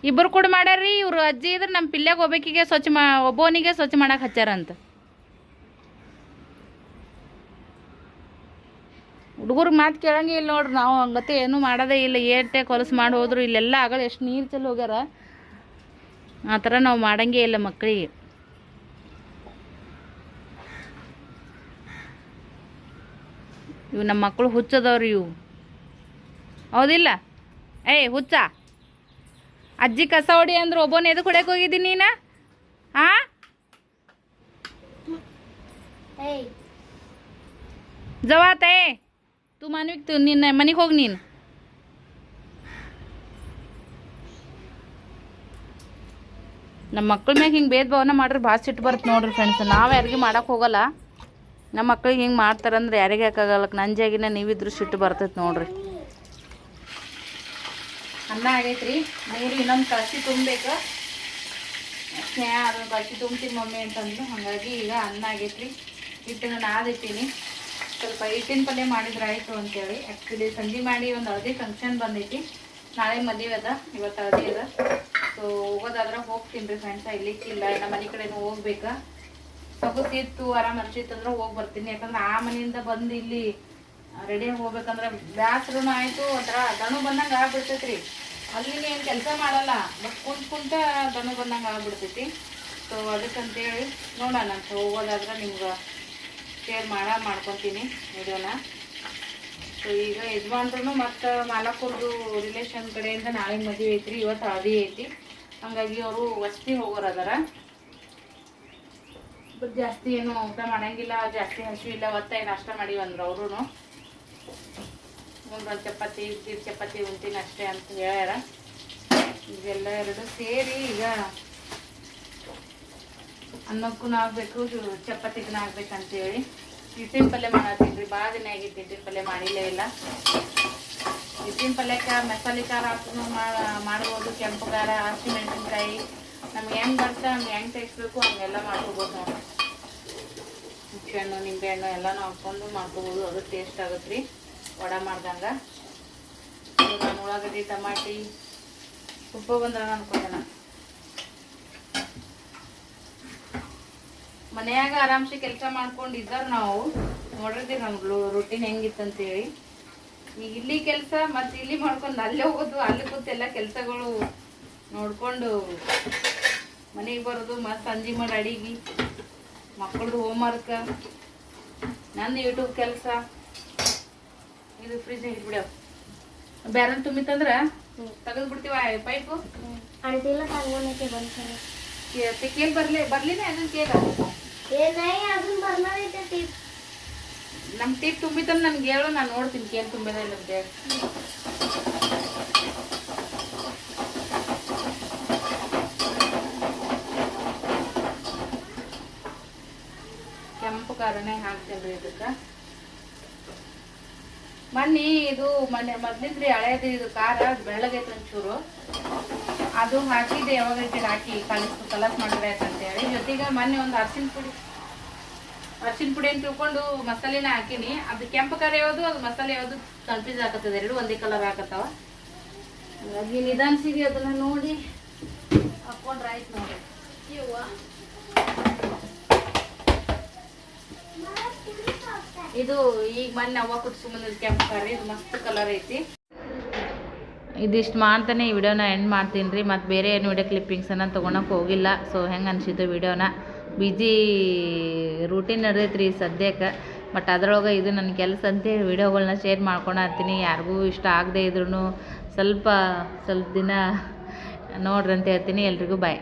ಇಬ್ಬರು ಕೂಡ ಮಾಡ್ಯಾರ್ರಿ, ಇವರು ಅಜ್ಜಿ ಇದ್ರೆ ನಮ್ಮ ಪಿಲ್ಯಾಗ ಒಬ್ಬಾಕಿಗೆ ಸ್ವಚ್ಛ ಮಾ, ಒಬ್ಬನಿಗೆ ಸ್ವಚ್ಛ ಮಾಡಕ್ಕೆ ಹಚ್ಚಾರಂತ. ಹುಡುಗರು ಮಾತು ಕೇಳಂಗೆ ಇಲ್ಲ ನೋಡ್ರಿ, ನಾವು ಹಂಗತೆ ಏನೂ ಮಾಡೋದೇ ಇಲ್ಲ ಏಟೆ ಕೊಲಸು ಮಾಡಿ ಹೋದ್ರು ಇಲ್ಲೆಲ್ಲ ಆಗಲ್ಲ ಎಷ್ಟು ನೀರು ಚೆಲ್ಲಿ ಹೋಗ್ಯಾರ. ಆ ಥರ ನಾವು ಮಾಡಂಗೆ ಇಲ್ಲ ಮಕ್ಕಳಿಗೆ ಇವು ನಮ್ಮ ಮಕ್ಕಳು ಹುಚ್ಚದವ್ರಿ ಇವು. ಹೌದಿಲ್ಲ? ಏಯ್ ಹುಚ್ಚ. ಅಜ್ಜಿ ಕಸ ಹೊಡಿ ಅಂದ್ರೆ ಒಬ್ಬನ ಎದು ಕೊಡಕ್ಕೆ ಹೋಗಿದ್ದೀನಿ ನೀನು? ಹಾ Hey, ಜವಾತೆ ತು ಮನವಿ ತು ನಿನ್ನ ಮನೆಗೆ ಹೋಗಿ ನೀನು. ನಮ್ಮ ಮಕ್ಳ ಮ್ಯಾಗ ಹಿಂಗೆ ಭೇದ ಭಾವನ ಮಾಡ್ರಿ ಭಾಳ ಸಿಟ್ಟು ಬರುತ್ತೆ ನೋಡ್ರಿ ಫ್ರೆಂಡ್ಸ್ ನಾವು ಯಾರಿಗೆ ಮಾಡಕ್ಕೆ ಹೋಗಲ್ಲ. ನಮ್ಮ ಮಕ್ಳಿಗೆ ಹಿಂಗೆ ಮಾಡ್ತಾರಂದ್ರೆ ಯಾರಿಗೆ ಯಾಕಾಗಲ್ಲ ನಂಜಾಗಿನ ಜಾಗಿನ ನೀವಿದ್ರು ಸಿಟ್ಟು ಬರ್ತೈತೆ ನೋಡ್ರಿ. ಅನ್ನ ಆಗೈತ್ರಿ ನೀರು ಇನ್ನೊಂದು ಕಳಸಿ ತುಂಬಬೇಕು. ಸ್ನೇಹ ಅದನ್ನು ಕಳಸಿ ತುಂಬ್ತೀನಿ ಮಮ್ಮಿ ಅಂತಂದು ಹಾಗಾಗಿ ಈಗ ಅನ್ನ ಆಗೈತ್ರಿ. ಹಿಟ್ಟನ್ನು ನಾದಿಟ್ಟಿನಿ. ಸ್ವಲ್ಪ ಹಿಟ್ಟಿನ ಪಲ್ಯ ಮಾಡಿದ್ರೆ ಆಯಿತು ಅಂತೇಳಿ. ಆ್ಯಕ್ಚುಲಿ ಸಂಜೆ ಮಾಡಿ ಒಂದು ಹಳದಿ ಫಂಕ್ಷನ್ ಬಂದೈತಿ. ನಾಳೆ ಮದುವೆ ಅದ, ಇವತ್ತು ಹಳದಿ ಅದ. ಸೊ ಹೋಗೋದಾದ್ರೆ ಹೋಗ್ತೀನಿ ರೀ ಫ್ರೆಂಡ್ಸ ಇಲ್ಲಿಕ್ಕಿಲ್ಲ ನಮ್ಮ ಮನೆ ಕಡೆನೂ ಹೋಗ್ಬೇಕಾ. ಸೊಗಸಿತ್ತು ಆರಾಮ್ ಅರ್ಚಿತ್ತಂದ್ರೆ ಹೋಗಿ ಬರ್ತೀನಿ. ಯಾಕಂದ್ರೆ ಆ ಮನೆಯಿಂದ ಬಂದು ಇಲ್ಲಿ ರೆಡಿಯಾಗಿ ಹೋಗ್ಬೇಕಂದ್ರೆ ಬ್ಯಾಸ್ರೂ ಆಯಿತು, ಒಂಥರ ದಣು ಬಂದಂಗೆ ಆಗ್ಬಿಡ್ತೈತ್ರಿ. ಅಲ್ಲಿ ಏನು ಕೆಲಸ ಮಾಡಲ್ಲ, ಬಟ್ ಕುಂತ್ ಕುಂತ ದಣು ಬಂದಂಗೆ ಆಗ್ಬಿಡ್ತೈತಿ. ಸೊ ಅದಕ್ಕಂತೇಳಿ ನೋಡೋಣ ಅಂತ ಹೋಗೋದಾದ್ರೆ ನಿಮ್ಗೆ ಶೇರ್ ಮಾಡ, ಮಾಡ್ಕೊತೀನಿ ವಿಡಿಯೋನ. ಸೊ ಈಗ ಯಜಮಾನ್ರು ಮತ್ತು ಮಾಲಕೂರ್ದು ರಿಲೇಷನ್ ಕಡೆಯಿಂದ ನಾಳೆ ಮದುವೆ ಐತ್ರಿ ಇವತ್ತು ಹಳದಿ ಐತಿ. ಹಂಗಾಗಿ ಅವರು ವಸ್ತಿ ಹೋಗೋರು ಜಾಸ್ತಿ ಏನು ಊಟ ಮಾಡಂಗಿಲ್ಲ, ಜಾಸ್ತಿ ಹಸಿವು ಇಲ್ಲ, ಒತ್ತಾಯ ನಾಷ್ಟ ಮಾಡಿ ಅಂದ್ರು ಅವರು ಒಂದೊಂದು ಚಪಾತಿ ಇದ್ದಿದ್ದು ಚಪಾತಿ ಉಣ್ತೀನಿ ಅಷ್ಟೇ ಅಂತ ಹೇಳ್ಯಾರ. ಇದೆಲ್ಲ ಎರಡು ಸೇರಿ ಈಗ ಅನ್ನಕ್ಕೂ ಆಗ್ಬೇಕು ಚಪಾತಿಗೂ ಆಗ್ಬೇಕಂತೇಳಿ. ಹಿಟ್ಟಿನ ಪಲ್ಯ ಮಾಡತ್ತೀನಿ ಭಾಳ ದಿನ ಆಗಿತ್ತು ಹಿಟ್ಟಿನ ಪಲ್ಯ ಮಾಡಿಲ್ಲೇ ಇಲ್ಲ. ಹಿಟ್ಟಿನ ಪಲ್ಯಕ್ಕೆ ಮಸಾಲೆ ಖಾರ ಹಾಕೂ ಮಾಡ್ಬೋದು, ಕೆಂಪು ಖಾರ ಹಸಿಮೆಣಸಿನ್ಕಾಯಿ ನಮ್ಗೆ ಹೆಂಗೆ ಬರ್ತಾ, ನಮ್ಗೆ ಹೆಂಗೆ ತೆಗಿಸ್ಬೇಕು ಹಂಗೆಲ್ಲ ಮಾಡ್ಕೋಬೋದು ನಾವು. ಹುಣಸೆಹಣ್ಣು ನಿಂಬೆಹಣ್ಣು ಎಲ್ಲನೂ ಹಾಕ್ಕೊಂಡು ಮಾಡ್ಕೋಬೋದು, ಅದು ಟೇಸ್ಟ್ ಆಗುತ್ತೆ ರೀ. ವಡ ಮಾಡ್ದಂಗೆ. ನಾನು ಉಳ್ಳಾಗಡ್ಡಿ, ಟಮಾಟಿ, ಉಪ್ಪು ಬಂದ್ರೆ ಅನ್ಕೋತೇನೆ ಮನೆಯಾಗ ಆರಾಮ್ಸಿ ಕೆಲಸ ಮಾಡ್ಕೊಂಡು ಇದ್ದಾರ ನಾವು ನೋಡಿರ್ತೀವಿ ನಮ್ಮ ಅಂತ ಹೆಂಗಿತ್ತಂತೇಳಿ. ಈಗ ಇಲ್ಲಿ ಕೆಲಸ ಮತ್ತೆ ಇಲ್ಲಿ ಮಾಡ್ಕೊಂಡು ಅಲ್ಲೇ ಹೋಗೋದು, ಅಲ್ಲಿ ಕೂತು ಎಲ್ಲ ಕೆಲಸಗಳು ನೋಡ್ಕೊಂಡು ಮನೆಗೆ ಬರೋದು, ಮತ್ತೆ ಸಂಜೆ ಮಾಡಿ ಅಡಿಗೆ ಮಕ್ಕಳದು ಹೋಮ್ವರ್ಕ್ ನನ್ನ ಯೂಟ್ಯೂಬ್ ಕೆಲಸ. ಇದು ಫ್ರಿಜ್ ಇಟ್ಬಿಡ್ಯಾವ ಬ್ಯಾರನ್ ತುಂಬಿತ್ತಂದ್ರ ತೆಗೆದು ಬಿಡ್ತೀವ ಪೈಪು ಅಂಟಿಲ್ಲ ತಗೊಂಡಕ್ಕೆ ಬಂದ್ಸರಿ ಕೇಲ್ ಬರ್ಲಿ ಬರ್ಲಿನ ಅದನ್ನ ಕೇಲ್ ನಮ್ ಟೀಪ್ ತುಂಬಿತ್ತಂದ್ರೆ ನನ್ಗೆ ಹೇಳು ನಾನು ನೋಡ್ತೀನಿ ಕೇಲ್ ತುಂಬಿದ ಇಲ್ಲ ಅಂತ ಹೇಳಿ ಕೆಂಪು ಕಾರನೇ ಹಾಕ್ತೇನೆ ರೀ ಇದಕ್ಕೆ ಮೊನ್ನೆ, ಇದು ಮೊನ್ನೆ ಮೊದ್ಲಿಂದ್ರಿ ಹಳೇದು ಇದು ಖಾರ ಬೆಳ್ಳಗೈತೆ ಒಂಚೂರು. ಅದು ಹಾಕಿದೆ, ಯಾವಾಗ ಇಟ್ಟಿಗೆ ಹಾಕಿ ಕಲಸ್ ಕಲಸ್ ಹೇಳಿ ಜೊತೆಗೆ ಮೊನ್ನೆ ಒಂದು ಅರ್ಶಿನ ಪುಡಿ ಅರ್ಶಿನ ಪುಡಿ ಅಂತ ತಿಳ್ಕೊಂಡು ಮಸಾಲೆನ ಹಾಕಿನಿ. ಅದು ಕೆಂಪು ಖಾರ ಯಾವುದು, ಅದು ಮಸಾಲೆ ಯಾವುದು ಕನ್ಫ್ಯೂಸ್ ಆಗತ್ತದೆ. ಎರಡು ಒಂದೇ ಕಲರ್ ಹಾಕತ್ತವ ಹಾಗಾಗಿ ನಿಧಾನಿಸಿರಿ ಅದನ್ನ ನೋಡಿ ಹಾಕೊಂಡ್ರೆ ಆಯ್ತು ನೋಡಿ ಇದು ಈಗ ಮೊನ್ನೆ ಅವ್ವ ಕುಟ್ಸ್ಕೊಂಬಂದಿದ್ದು ಕೆಂಪು ಖಾರ ಇದು ಮಸ್ತ್ ಕಲರ್ ಐತಿ. ಇದಿಷ್ಟು ಮಾಡ್ತಾನೆ ಈ ವಿಡಿಯೋನ ಎಂಡ್ ಮಾಡ್ತೀನಿ ರೀ, ಮತ್ತು ಬೇರೆ ಏನು ವಿಡಿಯೋ ಕ್ಲಿಪ್ಪಿಂಗ್ಸನ್ನು ತೊಗೊಳಕ್ಕೆ ಹೋಗಿಲ್ಲ ಸೊ ಹೆಂಗೆ ಅನಿಸಿದ್ದು ವಿಡಿಯೋನ? ಬಿಜಿ ರೂಟೀನ್ ನಡೆದೈತೆ ರೀ ಸದ್ಯಕ್ಕೆ ಬಟ್ ಅದರೊಳಗೆ ಇದು ನನ್ನ ಕೆಲಸ ಅಂತೇಳಿ ವಿಡಿಯೋಗಳನ್ನ ಶೇರ್ ಮಾಡ್ಕೊಳತ್ತೀನಿ ಯಾರಿಗೂ ಇಷ್ಟ ಆಗದೆ ಇದ್ರೂ ಸ್ವಲ್ಪ ಸ್ವಲ್ಪ ದಿನ ನೋಡ್ರಿ ಅಂತ ಹೇಳ್ತೀನಿ. ಎಲ್ರಿಗೂ ಬಾಯ್